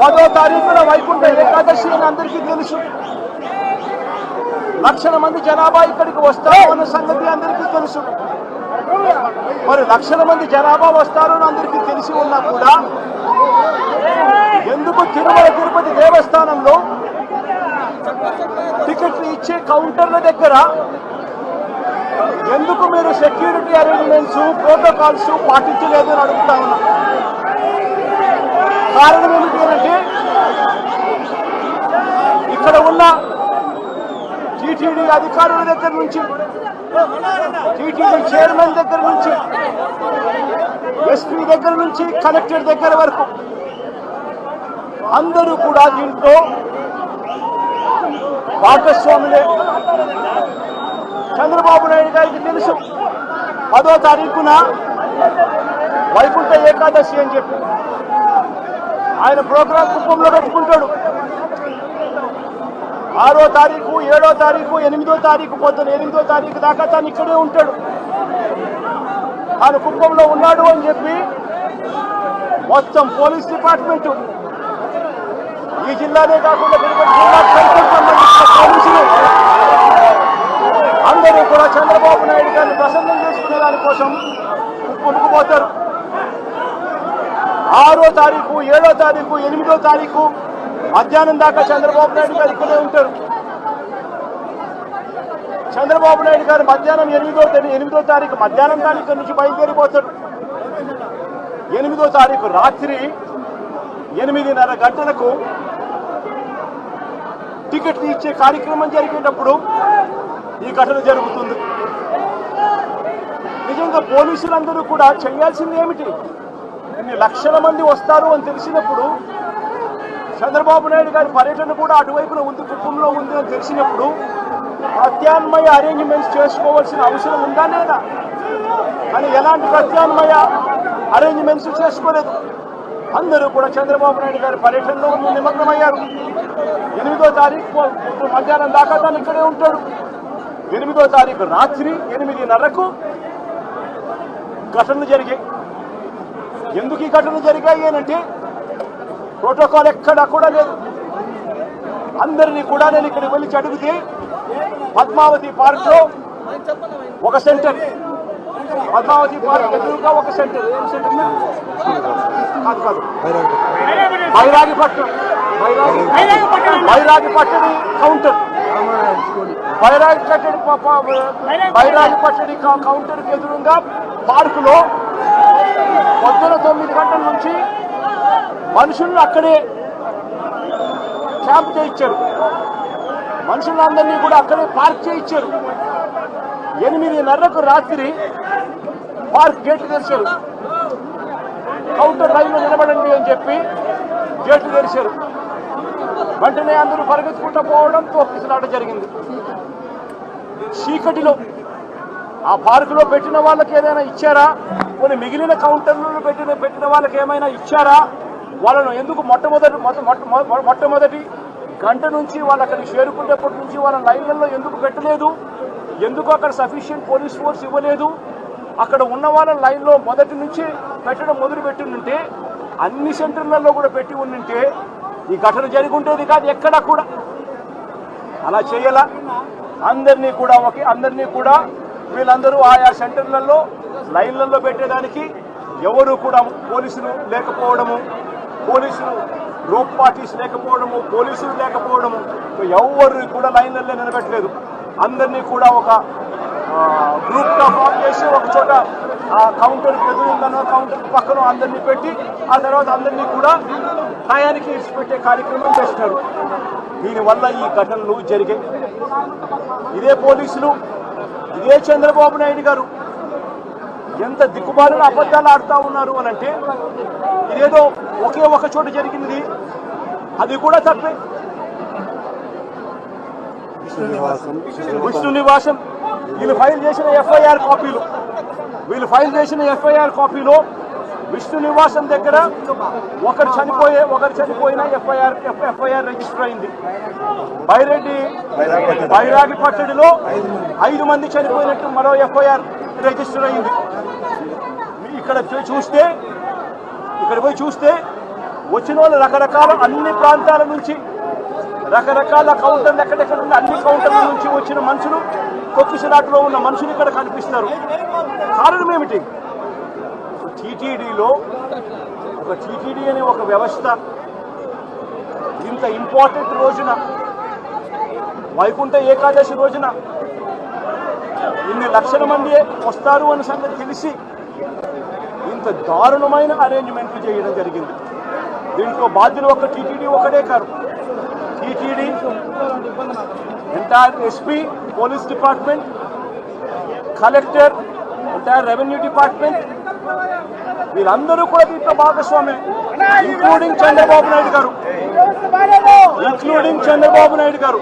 పదో తారీఖున వైకుంఠ ఏకాదశి అని అందరికీ తెలుసు. లక్షల మంది జనాభా ఇక్కడికి వస్తారు అన్న సంగతి అందరికీ తెలుసు. మరి లక్షల మంది జనాభా వస్తారు అని అందరికీ తెలిసి ఉన్నా కూడా ఎందుకు తిరుమల తిరుపతి దేవస్థానంలో టికెట్లు ఇచ్చే కౌంటర్ల దగ్గర ఎందుకు మీరు సెక్యూరిటీ అరేంజ్మెంట్స్ ప్రోటోకాల్స్ పాటించలేదు అని అడుగుతా ఉన్నా? కారణం ఏమిటంటే ఇక్కడ ఉన్న టీటీడీ అధికారుల దగ్గర నుంచి టీటీడీ చైర్మన్ దగ్గర నుంచి ఎస్పీ దగ్గర నుంచి కలెక్టర్ దగ్గర వరకు అందరూ కూడా దీంట్లో భాగస్వాములే. చంద్రబాబు నాయుడు గారికి తెలుసు పదో తారీఖున వైకుంఠ ఏకాదశి అని చెప్పి. ఆయన ప్రోగ్రాం కుప్పంలో పెట్టుకుంటాడు. ఆరో తారీఖు ఏడో తారీఖు ఎనిమిదో తారీఖు పొద్దున ఎనిమిదో తారీఖు దాకా తను ఇక్కడే ఉంటాడు. ఆయన కుప్పంలో ఉన్నాడు అని చెప్పి మొత్తం పోలీస్ డిపార్ట్మెంట్ ఈ జిల్లానే కాకుండా పోలీసులు అందరూ కూడా చంద్రబాబు నాయుడు గారిని ప్రసన్నం చేసుకునే దానికోసం కొనుక్కుపోతారు ఆరో తారీఖు ఏడో తారీఖు ఎనిమిదో తారీఖు మధ్యాహ్నం దాకా చంద్రబాబు నాయుడు గారు ఇక్కడే ఉంటారు. చంద్రబాబు నాయుడు గారు మధ్యాహ్నం ఎనిమిదో ఎనిమిదో తారీఖు మధ్యాహ్నం దాని ఇక్కడి నుంచి బయలుదేరిపోతాడు ఎనిమిదో తారీఖు రాత్రి ఎనిమిదిన్నర గంటలకు టికెట్లు ఇచ్చే కార్యక్రమం జరిగేటప్పుడు ఈ ఘటన జరుగుతుంది. నిజంగా పోలీసులందరూ కూడా చేయాల్సింది ఏమిటి? లక్షల మంది వస్తారు అని తెలిసినప్పుడు చంద్రబాబు నాయుడు గారి పర్యటన కూడా అటువైపున ఉంది కుప్పంలో ఉంది అని తెలిసినప్పుడు ప్రత్యామ్నాయ అరేంజ్మెంట్స్ చేసుకోవాల్సిన అవసరం ఉందా లేదా? కానీ ఎలాంటి ప్రత్యామ్నాయ అరేంజ్మెంట్స్ చేసుకోలేదు. అందరూ కూడా చంద్రబాబు నాయుడు గారి పర్యటనలో నిమగ్నమయ్యారు. ఎనిమిదో తారీఖు ఇప్పుడు మధ్యాహ్నం దాకా తను ఇక్కడే ఉంటాడు. ఎనిమిదో తారీఖు రాత్రి ఎనిమిదిన్నరకు ఘటనలు జరిగాయి. ఎందుకు ఈ ఘటనలు జరిగాయి అనంటే ప్రోటోకాల్ ఎక్కడా కూడా లేదు. అందరినీ కూడా నేను ఇక్కడికి వెళ్ళి అడిగితే పద్మావతి పార్క్లో ఒక సెంటర్. పద్మావతి పార్క్ ఎదురుగా ఒక సెంటర్. ఏం సెంటర్ కాదు కాదు. బైరాగిపట్నం. బైరాగి బైరాగిపట్టడి కౌంటర్. బైరాగి పట్టడి ప- ప- బైరాగి పట్టడి క- కౌంటర్ ఎదురుగా పార్కులో పొద్దున తొమ్మిది గంటల నుంచి మనుషులను అక్కడే క్యాంప్ చేయించారు. మనుషులందరినీ కూడా అక్కడే పార్క్ చేయించారు. ఎనిమిదిన్నరకు రాత్రి పార్క్ గేట్ తెరిచారు. కౌంటర్ లైన్లో నిలబడండి అని చెప్పి గేట్లు తెరిచారు. వెంటనే అందరూ పరిగెత్తుకుంటూ పోవడం తోపిసలాట జరిగింది. చీకటిలో ఆ పార్కులో పెట్టిన వాళ్ళకి ఏదైనా ఇచ్చారా? కొన్ని మిగిలిన కౌంటర్లలో పెట్టిన పెట్టిన వాళ్ళకి ఏమైనా ఇచ్చారా? వాళ్ళను ఎందుకు మొట్టమొదటి మొ- మొట్టమొదటి గంట నుంచి వాళ్ళు అక్కడికి చేరుకునేప్పటి నుంచి వాళ్ళ లైన్లలో ఎందుకు పెట్టలేదు? ఎందుకు అక్కడ సఫిషియంట్ పోలీస్ ఫోర్స్ ఇవ్వలేదు? అక్కడ ఉన్న వాళ్ళ లైన్లో మొదటి నుంచి పెట్టడం మొదలు పెట్టి ఉంటే అన్ని సెంటర్లలో కూడా పెట్టి ఉండింటే ఈ ఘటన జరిగి కాదు ఎక్కడా కూడా. అలా చేయాల. అందరినీ కూడా ఒకే అందరినీ కూడా వీళ్ళందరూ ఆయా సెంటర్లలో లైన్లలో పెట్టేదానికి ఎవరు కూడా పోలీసులు లేకపోవడము పోలీసులు గ్రూప్ పార్టీస్ లేకపోవడము పోలీసులు లేకపోవడము ఎవరు కూడా లైన్లలో నిలబెట్టలేదు. అందరినీ కూడా ఒక గ్రూప్గా ఫామ్ చేసి ఒక చోట ఆ కౌంటర్కి ఎదురుందనో కౌంటర్ పక్కన అందరినీ పెట్టి ఆ తర్వాత అందరినీ కూడా టయానికి ఇచ్చిపెట్టే కార్యక్రమం చేస్తున్నారు. దీనివల్ల ఈ ఘటనలు జరిగాయి. ఇదే పోలీసులు ఇదే చంద్రబాబు నాయుడు గారు ఎంత దిక్కుమాలిన అబద్ధాలు ఆడుతా ఉన్నారు అని అంటే ఇదేదో ఒకే ఒక చోట జరిగింది. అది కూడా తప్పే. విష్ణు నివాసం వీళ్ళు ఫైల్ చేసిన ఎఫ్ఐఆర్ కాపీలు. వీళ్ళు ఫైల్ చేసిన ఎఫ్ఐఆర్ కాపీలో విష్ణు నివాసం దగ్గర ఒకరు చనిపోయే ఒకరు చనిపోయిన ఎఫ్ఐఆర్ ఎఫ్ఐఆర్ రిజిస్టర్ అయింది. బైరెడ్డి బైరాగి పట్టడిలో ఐదు మంది చనిపోయినట్టు మరో ఎఫ్ఐఆర్ రిజిస్టర్ అయింది ఇక్కడ పోయి చూస్తే ఇక్కడ పోయి చూస్తే వచ్చిన వాళ్ళు రకరకాల అన్ని ప్రాంతాల నుంచి రకరకాల కౌంటర్లు ఎక్కడెక్కడ ఉన్న అన్ని కౌంటర్ల నుంచి వచ్చిన మనుషులు తొక్కిసలాటలో ఉన్న మనుషులు ఇక్కడ కనిపిస్తారు. కారణం ఏమిటి? టీటీడీలో ఒక టీటీడీ అనే ఒక వ్యవస్థ ఇంత ఇంపార్టెంట్ రోజున వైకుంఠ ఏకాదశి రోజున ఇన్ని లక్షల మంది వస్తారు అన్న సంగతి తెలిసి ఇంత దారుణమైన అరేంజ్మెంట్లు చేయడం జరిగింది. దీంట్లో బాధ్యులు ఒక టీటీడీ ఒకటే కాదు. TTD entire SP police department collector entire revenue department వీళ్ళందరూ కూడా దీంట్లో భాగస్వామే ఇంక్లూడింగ్ చంద్రబాబు నాయుడు గారు. ఇంక్లూడింగ్ చంద్రబాబు నాయుడు గారు.